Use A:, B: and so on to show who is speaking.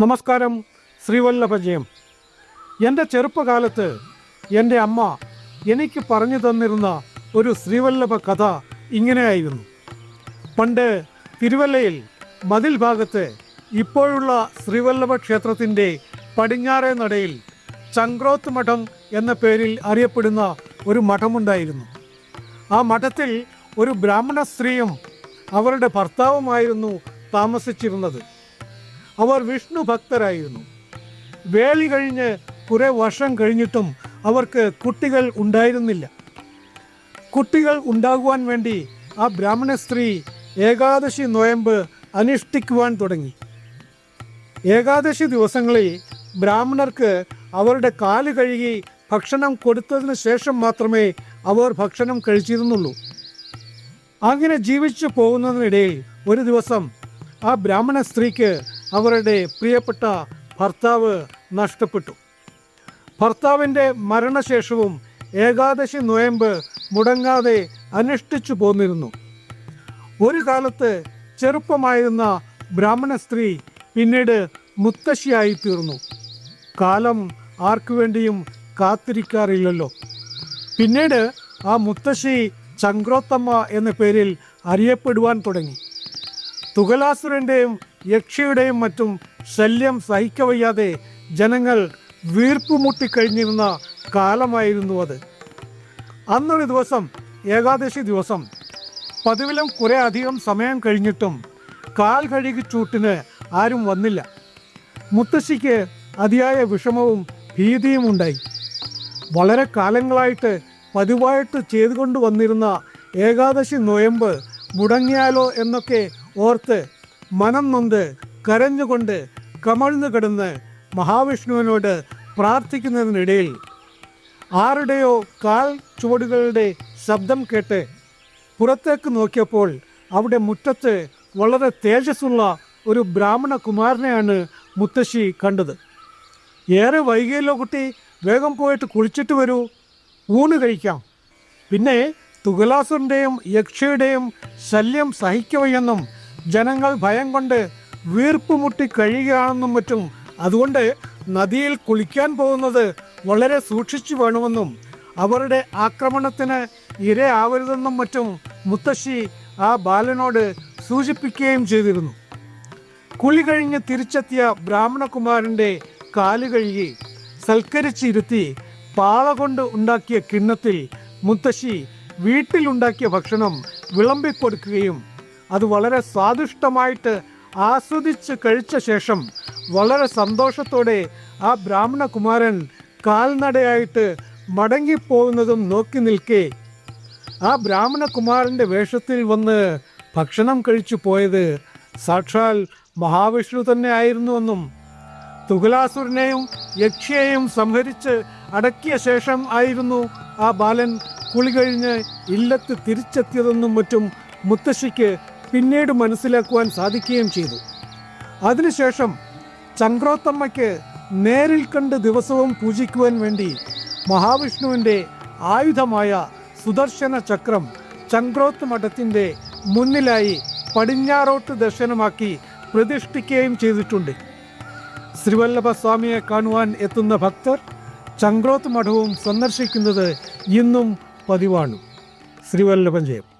A: നമസ്കാരം ശ്രീവല്ലഭജയം. എന്റെ ചെറുപ്പകാലത്ത് എന്റെ അമ്മ എനിക്ക് പറഞ്ഞു തന്നിരുന്ന ഒരു ശ്രീവല്ലഭ കഥ ഇങ്ങനെയായിരുന്നു. പണ്ട് തിരുവല്ലയിൽ മതിൽ ഭാഗത്ത് ഇപ്പോഴുള്ള ശ്രീവല്ലഭ ക്ഷേത്രത്തിന്റെ പടിഞ്ഞാറേ നടയിൽ ചങ്ക്രോത്ത് മഠം എന്ന പേരിൽ അറിയപ്പെടുന്ന ഒരു മഠമുണ്ടായിരുന്നു. ആ മഠത്തിൽ ഒരു ബ്രാഹ്മണ സ്ത്രീയും അവരുടെ ഭർത്താവുമായിരുന്നു താമസിച്ചിരുന്നത്. അവർ വിഷ്ണു ഭക്തരായിരുന്നു. വേളി കഴിഞ്ഞ് കുറേ വർഷം കഴിഞ്ഞിട്ടും അവർക്ക് കുട്ടികൾ ഉണ്ടായിരുന്നില്ല. കുട്ടികൾ ഉണ്ടാകുവാൻ വേണ്ടി ആ ബ്രാഹ്മണ സ്ത്രീ ഏകാദശി നോയമ്പ് അനുഷ്ഠിക്കുവാൻ തുടങ്ങി. ഏകാദശി ദിവസങ്ങളിൽ ബ്രാഹ്മണർക്ക് അവരുടെ കാൽ കഴുകി ഭക്ഷണം കൊടുത്തതിന് ശേഷം മാത്രമേ അവർ ഭക്ഷണം കഴിച്ചിരുന്നുള്ളൂ. അങ്ങനെ ജീവിച്ചു പോകുന്നതിനിടയിൽ ഒരു ദിവസം ആ ബ്രാഹ്മണ സ്ത്രീക്ക് അവരുടെ പ്രിയപ്പെട്ട ഭർത്താവ് നഷ്ടപ്പെട്ടു. ഭർത്താവിന്റെ മരണശേഷവും ഏകാദശി നോയമ്പ് മുടങ്ങാതെ അനുഷ്ഠിച്ചു പോന്നിരുന്നു. ഒരു കാലത്ത് ചെറുപ്പമായിരുന്ന ബ്രാഹ്മണ സ്ത്രീ പിന്നീട് മുത്തശ്ശിയായി തീർന്നു. കാലം ആർക്കു വേണ്ടിയും കാത്തിരിക്കാറില്ലല്ലോ. പിന്നീട് ആ മുത്തശ്ശി ചങ്ക്രോത്തമ്മ എന്ന പേരിൽ അറിയപ്പെടുവാൻ തുടങ്ങി. തുകലാസുരന്റെയും യക്ഷിയുടെയും മറ്റും ശല്യം സഹിക്കവയ്യാതെ ജനങ്ങൾ വീർപ്പുമുട്ടിക്കഴിഞ്ഞിരുന്ന കാലമായിരുന്നു അത്. അന്നൊരു ദിവസം ഏകാദശി ദിവസം പതിവിലും കുറെ അധികം സമയം കഴിഞ്ഞിട്ടും കാൽ കഴുകി ചൂട്ടിന് ആരും വന്നില്ല. മുത്തശ്ശിക്ക് അതിയായ വിഷമവും ഭീതിയും ഉണ്ടായി. വളരെ കാലങ്ങളായിട്ട് പതിവായിട്ട് ചെയ്തുകൊണ്ട് വന്നിരുന്ന ഏകാദശി നോയമ്പ് മുടങ്ങിയാലോ എന്നൊക്കെ ഓർത്ത് മനം നൊന്ത് കരഞ്ഞുകൊണ്ട് കമഴ്ന്നു കിടന്ന് മഹാവിഷ്ണുവിനോട് പ്രാർത്ഥിക്കുന്നതിനിടയിൽ ആരുടെയോ കാൽ ചുവടുകളുടെ ശബ്ദം കേട്ട് പുറത്തേക്ക് നോക്കിയപ്പോൾ അവിടെ മുറ്റത്ത് വളരെ തേജസ്സുള്ള ഒരു ബ്രാഹ്മണ കുമാരനെയാണ് മുത്തശ്ശി കണ്ടത്. ഏറെ വൈകിയല്ലോ കുട്ടി വേഗം പോയിട്ട് കുളിച്ചിട്ട് വരൂ. ഊണ് കഴിക്കാം. പിന്നെ തുകലാസുരന്റെയും യക്ഷയുടെയും ശല്യം സഹിക്കവയ്യെന്നും ജനങ്ങൾ ഭയം കൊണ്ട് വീർപ്പ് മുട്ടി കഴിയുകയാണെന്നും മറ്റും അതുകൊണ്ട് നദിയിൽ കുളിക്കാൻ പോകുന്നത് വളരെ സൂക്ഷിച്ചു വേണമെന്നും അവരുടെ ആക്രമണത്തിന് ഇരയാവരുതെന്നും മറ്റും മുത്തശ്ശി ആ ബാലനോട് സൂചിപ്പിക്കുകയും ചെയ്തിരുന്നു. കുളി കഴിഞ്ഞ് തിരിച്ചെത്തിയ ബ്രാഹ്മണകുമാരന്റെ കാൽ കഴുകി സൽക്കരിച്ചിരുത്തി പാള കൊണ്ട് ഉണ്ടാക്കിയ കിണ്ണത്തിൽ മുത്തശ്ശി വീട്ടിലുണ്ടാക്കിയ ഭക്ഷണം വിളമ്പിക്കൊടുക്കുകയും അത് വളരെ സ്വാദിഷ്ടമായിട്ട് ആസ്വദിച്ച് കഴിച്ച ശേഷം വളരെ സന്തോഷത്തോടെ ആ ബ്രാഹ്മണകുമാരൻ കാൽനടയായിട്ട് മടങ്ങിപ്പോകുന്നതും നോക്കി നിൽക്കേ. ആ ബ്രാഹ്മണ കുമാരന്റെ വേഷത്തിൽ വന്ന് ഭക്ഷണം കഴിച്ചു പോയത് സാക്ഷാൽ മഹാവിഷ്ണു തന്നെ ആയിരുന്നുവെന്നും തുകലാസുരനെയും യക്ഷിയെയും സംഹരിച്ച് അടക്കിയ ശേഷം ആയിരുന്നു ആ ബാലൻ കുളി കഴിഞ്ഞ് ഇല്ലത്ത് തിരിച്ചെത്തിയതെന്നും മറ്റും മുത്തശ്ശിക്ക് പിന്നീട് മനസ്സിലാക്കുവാൻ സാധിക്കുകയും ചെയ്തു. അതിനുശേഷം ചങ്ക്രോത്തമ്മയ്ക്ക് നേരിൽ കണ്ട് ദിവസവും പൂജിക്കുവാൻ വേണ്ടി മഹാവിഷ്ണുവിന്റെ ആയുധമായ സുദർശന ചക്രം ചങ്ക്രോത്ത് മഠത്തിന്റെ മുന്നിലായി പടിഞ്ഞാറോട്ട് ദർശനമാക്കി പ്രതിഷ്ഠിക്കുകയും ചെയ്തിട്ടുണ്ട്. ശ്രീവല്ലഭ സ്വാമിയെ കാണുവാൻ എത്തുന്ന ഭക്തർ ചങ്ക്രോത്ത് മഠവും സന്ദർശിക്കുന്നത് ഇന്നും പതിവാണ്. ശ്രീവല്ലഭൻ ജയം.